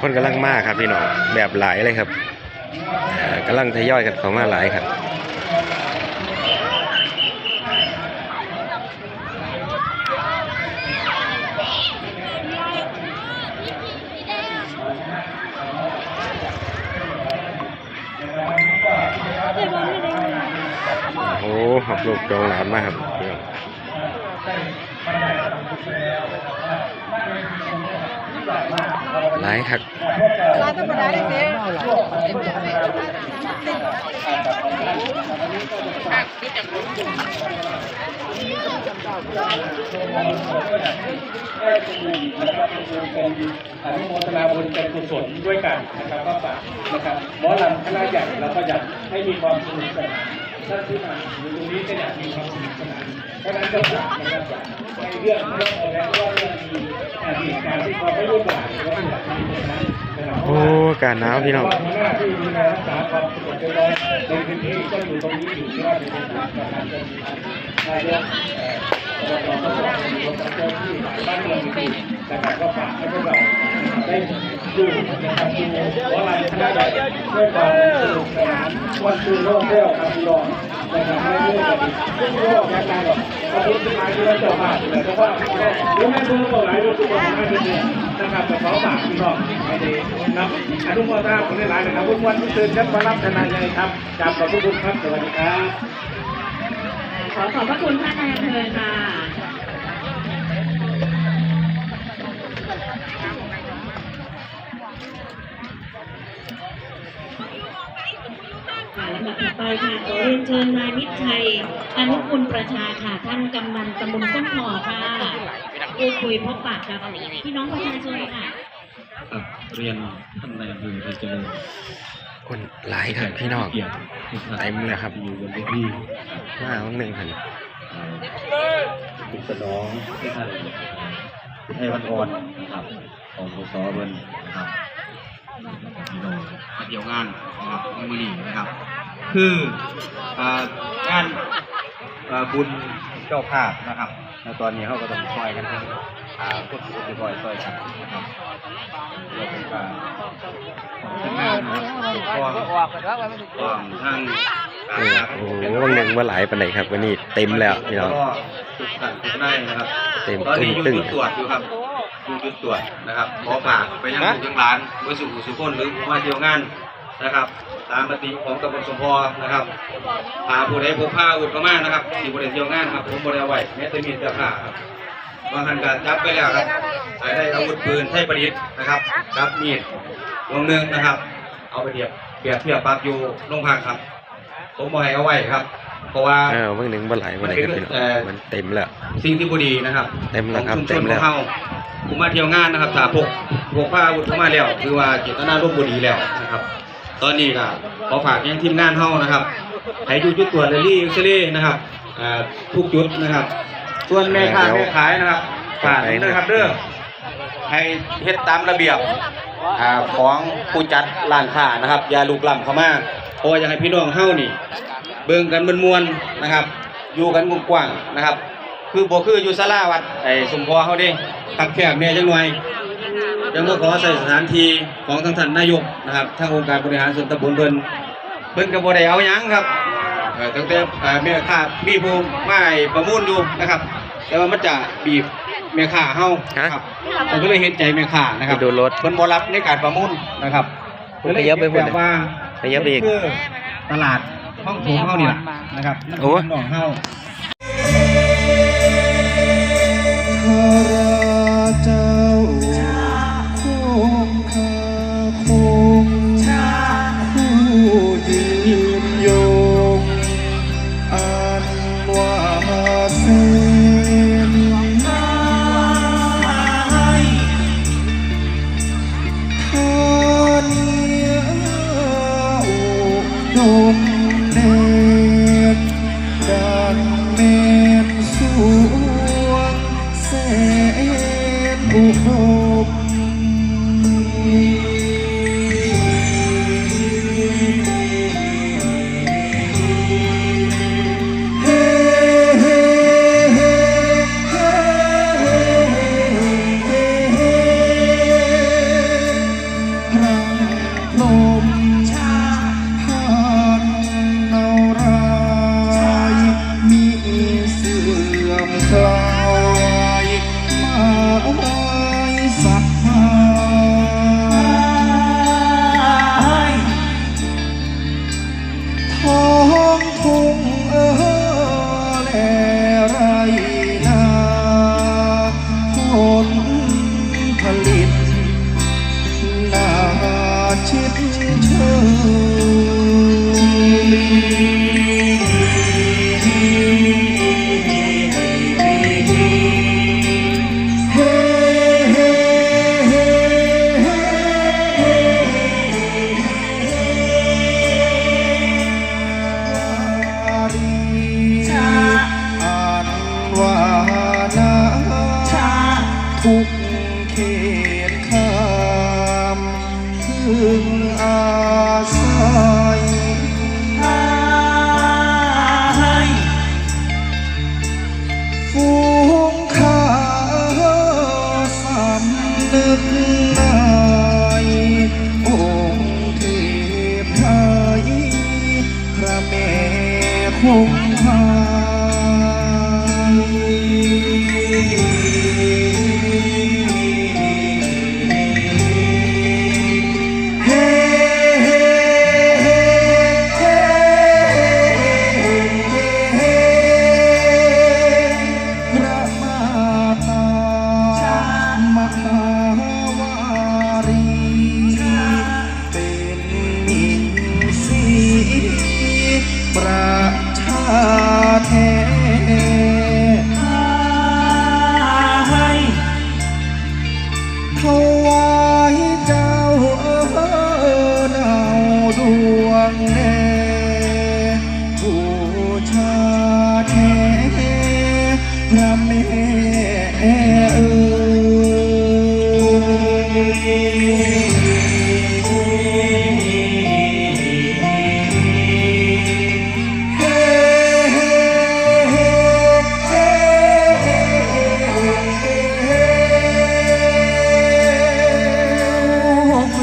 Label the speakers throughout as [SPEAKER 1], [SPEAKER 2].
[SPEAKER 1] คนกำลังมากครับพี่น้องแบบหลายเลยครับกำลังทยอยกันเข้ามาหลายครับโอ้หับลูกโดงหลานมากครับ หลายครับ
[SPEAKER 2] ร้านธรรมดาเลยเจ๊
[SPEAKER 3] อนุโมทนาบุญเป็นกุศลด้วยกันนะครับก็ฝากนะครับหมอลำคณะใหญ่เราก็อยากให้มีความสนุกสนาน ท่านที่มาอยู่ตรงนี้ก็อยากมีความสนุกสนานเพราะนั้นก็ฝากนะครับในเรื่องเรื่องอะไรว่าเรื่องมีเหตุการณ์ที่ความไม่รุ่นหลายหรือว่าอยากมีตรงนั้นนะ
[SPEAKER 1] โอ้กาศหนาวพี่น้อง
[SPEAKER 3] หัวหน้าที่ดูแลรักษาความสงบเรียบร้อยในพื้นที่ก็อยู่ตรงนี้อยู่ที่ว่าเป็นประธานเจ้าหน้าที่นายกเอ่ออบตก็สอบรวมกับเจ้าหน้าที่บ้านเมืองจริงๆแต่ก็ฝากให้พวกเราได้ดูนะครับดูว่าอะไร ด้วยความสนุกสนานวันคืนโลกเที่ยวครับพี่รองนะครับไม่เรื่องกันซึ่งโลกแค่การหรอกพระพุณทธมาที่ว่าเจ้าบ้านเลยเพราะว่าเรื่องแม่ทุกคนหลายเรื่องทุกคนมาที่นี่นะครับแต่ขอฝากพี่น้องให้ดีนับอนุโมทนาคนหลายนะครับทุกวันทุกคืนครับมารับทนายใหญ่ครับกราบขอบคุณครับสวัสดีครับ
[SPEAKER 4] ขอขอบพระคุณท่านนายอำเภอค่ะำดับถัดไปค่ะขอเรียนเชิญนายมิตรชัยอนุคุณประชาค่ะท่านกำนันตำบลส้มหอค่ะพูดคุยพบปะกับพี่น้องประชาชนค่ะ
[SPEAKER 5] ครับเรียนท่านนายอำเภอไทยเจริญ
[SPEAKER 1] คนหลายครับพี่น้อง
[SPEAKER 5] เกียรติทุกท่าน
[SPEAKER 1] เต็มเลยครับ
[SPEAKER 5] อยู่บนเวที
[SPEAKER 1] มาวันหนึ่งครับ
[SPEAKER 5] ทุกสนองที่ท่านให้วันอ่อนนะครับของสสเบิ้นนะครับพี่น้องมาเที่ยวงานนะครับในมือนี้นะครับ คืออ่างานอ่าบุญเจ้าภาพนะครับในตอนนี้เขาก็ต้องซอยกันทั้งอ่าคนสุขอยซอยกันนะครับเราเป็นการของทีมงานนะครับปกครองของทาง
[SPEAKER 1] เออโอ้โหวันหนึ่งว่าหลายปันไหนครับวันนี้เต็มแล้วพี่น้อง
[SPEAKER 5] ก็ทุกท่านทุกนายนะครับ
[SPEAKER 1] เต็ม
[SPEAKER 5] ตอนนี้อยู่
[SPEAKER 1] ตึ้งๆ
[SPEAKER 5] จุดตรวจอยู่ครับอยู่จุดตรวจนะครับขอฝากไปยังลูกยังหลานบริสุทธิ์สุขคนหรือมาเที่ยวงาน นะครับ ตามปฏิของตำบลสมพรนะครับพาผู้ใดพกผ้าอาวุธเข้ามานะครับที่บริเวณเที่ยวงานครับผมบริเอาไว้แม้แต่มีดเสื้อผ้าครับบางท่านก็จับไปแล้วครับใช้ได้อาวุธปืนไทยประดิษฐ์นะครับจับมีดวงหนึ่งนะครับ เอาไปเทียบเปรียบเทียบปรับอยู่โรงพักครับ ผมบอกให้เอาไว้ครับเพราะว่า
[SPEAKER 1] เออวันหนึ่งว่าหลายวันไหนครับพี่น้อง
[SPEAKER 5] เอ่อ
[SPEAKER 1] มันเต็มแล้ว
[SPEAKER 5] สิ่งที่บุดีนะครับ
[SPEAKER 1] เต็มแล้วครับ
[SPEAKER 5] ของ
[SPEAKER 1] เต็
[SPEAKER 5] ชุ
[SPEAKER 1] ม
[SPEAKER 5] มชน
[SPEAKER 1] แล้
[SPEAKER 5] ข
[SPEAKER 1] ว
[SPEAKER 5] องเฮาผมมาเที่ยวงานนะครับถ้าพกพกผ้าอาวุธเข้ามาแล้ว คือว่าเจตนาร่วมบุดีแล้วนะครับ ตอนนี้ก็ขอฝากยังทีมงานเฮานะครับให้ดูจุดตรวจเรลี่เอ็กซเรย์นะครับอ่าทุกจุดนะครับ ส่วนแม่ค้า
[SPEAKER 1] เดี๋ยว
[SPEAKER 5] แม่ขายนะครับฝาก
[SPEAKER 1] ไปนะ
[SPEAKER 5] ด้วยครับเด้อให้เฮ็ดตามระเบียบอ่าของผู้จัดร้านค้านะครับอย่าลุกล้ำเข้ามาเพราะว่าอยากให้พี่น้องเฮานี่ เบิ่งกันมวนๆนะครับ อยู่กันกว้างๆนะครับ คือบ่คืออยู่ศาลาวัดไอ้สมพอเฮาเด้คับแคบแน่จังหน่อย ยังบ่ขอใส่สถานที่ของทางท่านนายกนะครับทางองค์การบริหารส่วนตำบลเพิ่นเพิ่นก็บ่ได้เอาหยังครับเอ่อตั้งแต่เอ่อแม่ค้ามีผู้มาให้ประมูลอยู่นะครับ แต่ว่ามันจะบีบแม่ค้าเฮานะครับผมก็เลยเห็นใจแม่ค้านะครับ
[SPEAKER 1] ไปดูรถ
[SPEAKER 5] เพิ่นบ่รับในการประมูลนะครับ
[SPEAKER 1] ผมขยับไปพุ่น
[SPEAKER 5] แบบว่า
[SPEAKER 1] ขยับไปอีก
[SPEAKER 5] คือตลาดห้องโถงเฮานี่ล่ะนะครับ
[SPEAKER 1] โอ้
[SPEAKER 5] น้องเฮา
[SPEAKER 6] ข้าราเจ้า
[SPEAKER 7] กในองค์เทพไทยพระแม่คงคาเฮ้เฮเฮเฮเฮ้พระมาตา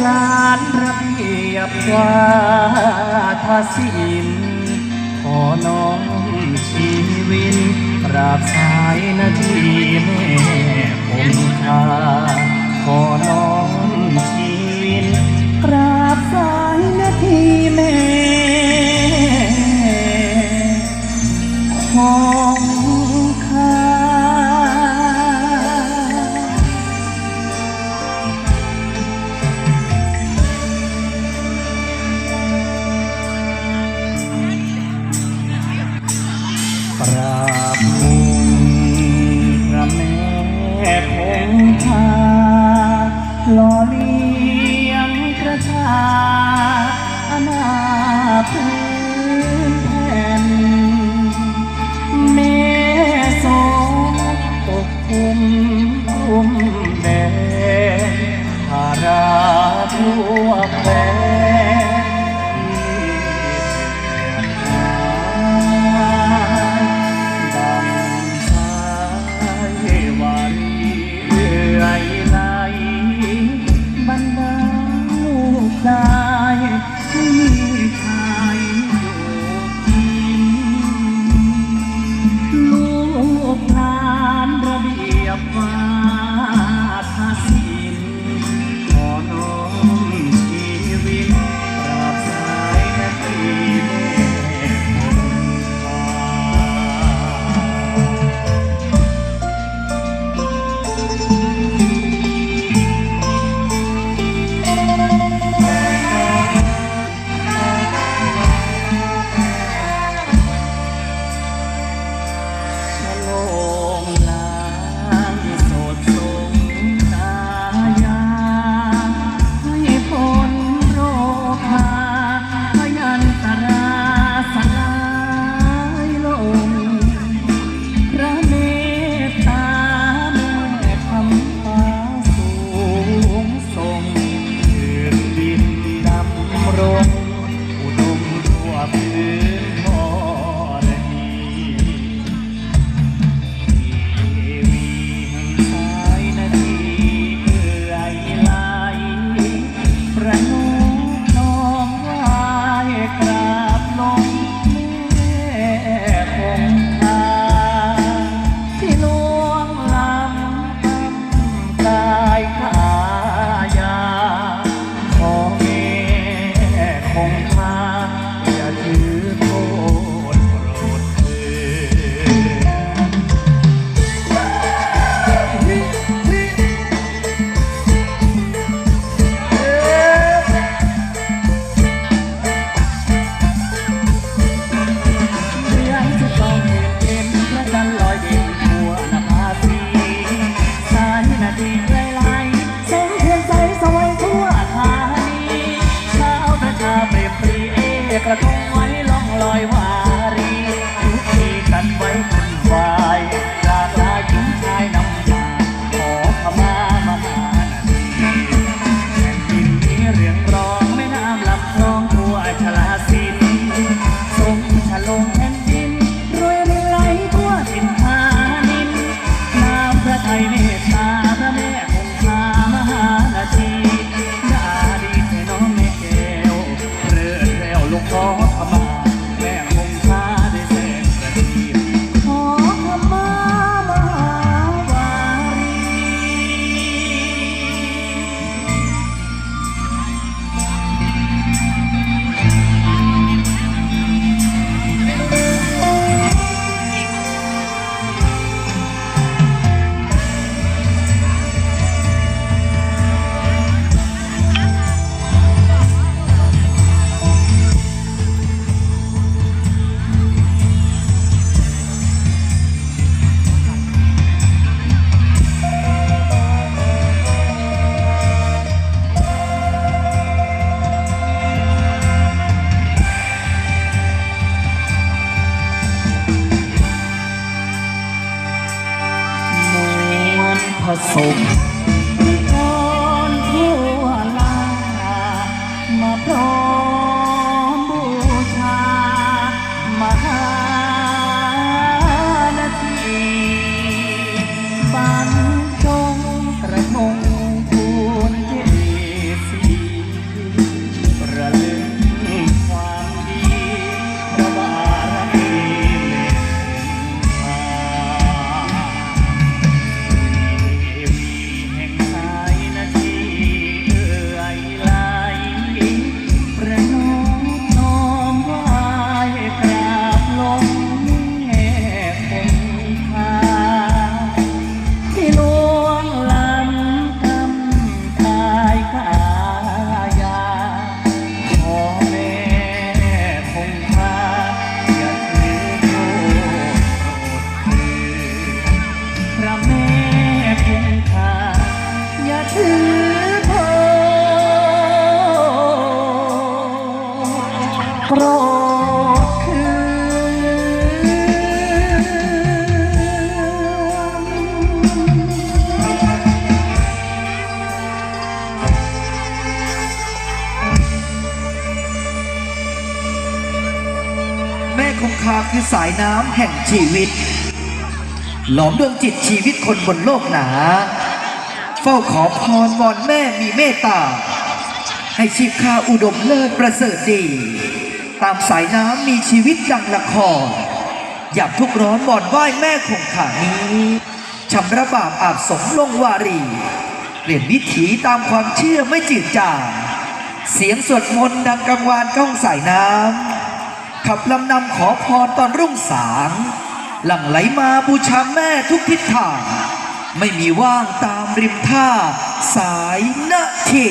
[SPEAKER 7] ล้านระเบียบวาทศิลขอน้อมชีวิน ราบสายนาทีแม่คงคาขอน้องชีวินกราบสายนาทีแม่ หล่อเลี้ยงประชาอนาพื้นแผ่นเม่ทรงปกคุมคุมแดนภาราทั่ว ผสม คือ
[SPEAKER 8] สายน้ำแห่งชีวิต หลอมดวงจิตชีวิตคนบนโลกหนา เฝ้าขอพรวอนแม่มีเมตตา ให้ชีพข้าอุดมเลิศประเสริฐดี ตามสายน้ำมีชีวิตดังละครอยากทุกร้อนวอนไหว้แม่คงคานี้ชำระบาปอาบสมลงวารี เปลี่ยนวิถีตามความเชื่อไม่จืดจางเสียงสวดมนต์ดังกังวานก้องสายน้ำ ขับลำนำขอพรตอนรุ่งสาง หลั่งไหลมาบูชาแม่ทุกทิศทาง ไม่มีว่างตามริมท่า สายนาที